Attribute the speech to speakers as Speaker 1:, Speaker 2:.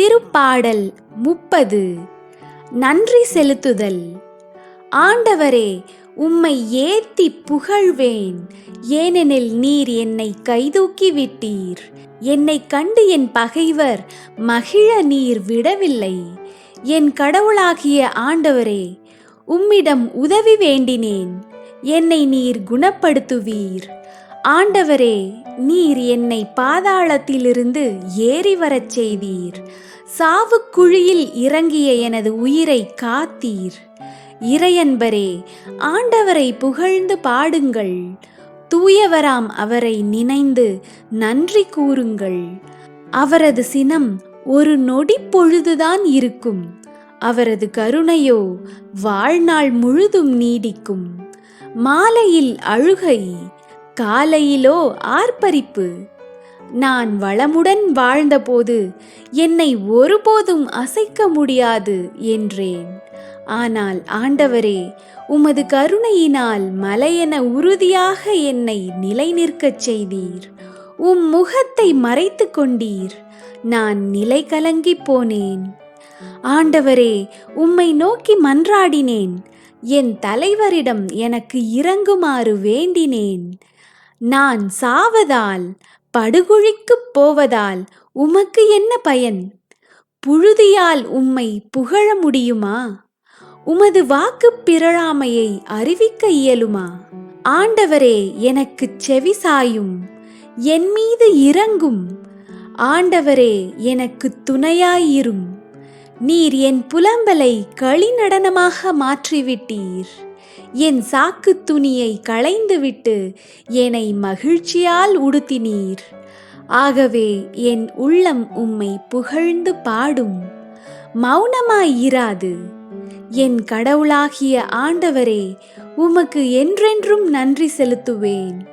Speaker 1: திருப்பாடல் முப்பது. நன்றி செலுத்துதல். ஆண்டவரே உம்மை ஏத்தி புகழ்வேன். ஏனெனில் நீர் என்னை கைதூக்கி விட்டீர். என்னை கண்டு என் பகைவர் மகிழ நீர் விடவில்லை. என் கடவுளாகிய ஆண்டவரே உம்மிடம் உதவி வேண்டினேன். என்னை நீர் குணப்படுத்துவீர். ஆண்டவரே நீர் என்னை பாதாளத்திலிருந்து ஏறி வரச் செய்தீர். சாவுக்குழியில் இறங்கிய எனது உயிரை காத்தீர். இறையன்பரே ஆண்டவரை புகழ்ந்து பாடுங்கள். தூயவராம் அவரை நினைந்து நன்றி கூறுங்கள். அவரது சினம் ஒரு நொடி பொழுதுதான் இருக்கும். அவரது கருணையோ வாழ்நாள் முழுதும் நீடிக்கும். மாலையில் அழுகை காலையிலோ ஆர்ப்பரிப்பு? நான் வளமுடன் வாழ்ந்தபோது என்னை ஒருபோதும் அசைக்க முடியாது என்றேன். ஆனால் ஆண்டவரே உமது கருணையினால் மலையென உறுதியாக என்னை நிலைநிற்கச் செய்தீர். உம் முகத்தை மறைத்து கொண்டீர். நான் நிலை கலங்கி போனேன். ஆண்டவரே உம்மை நோக்கி மன்றாடினேன். என் தலைவரிடம் எனக்கு இறங்குமாறு வேண்டினேன். நான் சாவதால் படுகுழிக்குப் போவதால் உமக்கு என்ன பயன்? புழுதியால் உம்மை புகழ முடியுமா? உமது வாக்குப் பிறழாமையை அறிவிக்க இயலுமா? ஆண்டவரே எனக்குச் செவி சாயும் என் மீது இறங்கும். ஆண்டவரே எனக்குத் துணையாயிரும். நீர் என் புலம்பலை களிநடனமாக மாற்றிவிட்டீர். என் சாக்குத் துணியை களைந்துவிட்டு என்னை மகிழ்ச்சியால் உடுத்தினீர். ஆகவே என் உள்ளம் உம்மை புகழ்ந்து பாடும். மௌனமாயிராது என் கடவுளாகிய ஆண்டவரே உமக்கு என்றென்றும் நன்றி செலுத்துவேன்.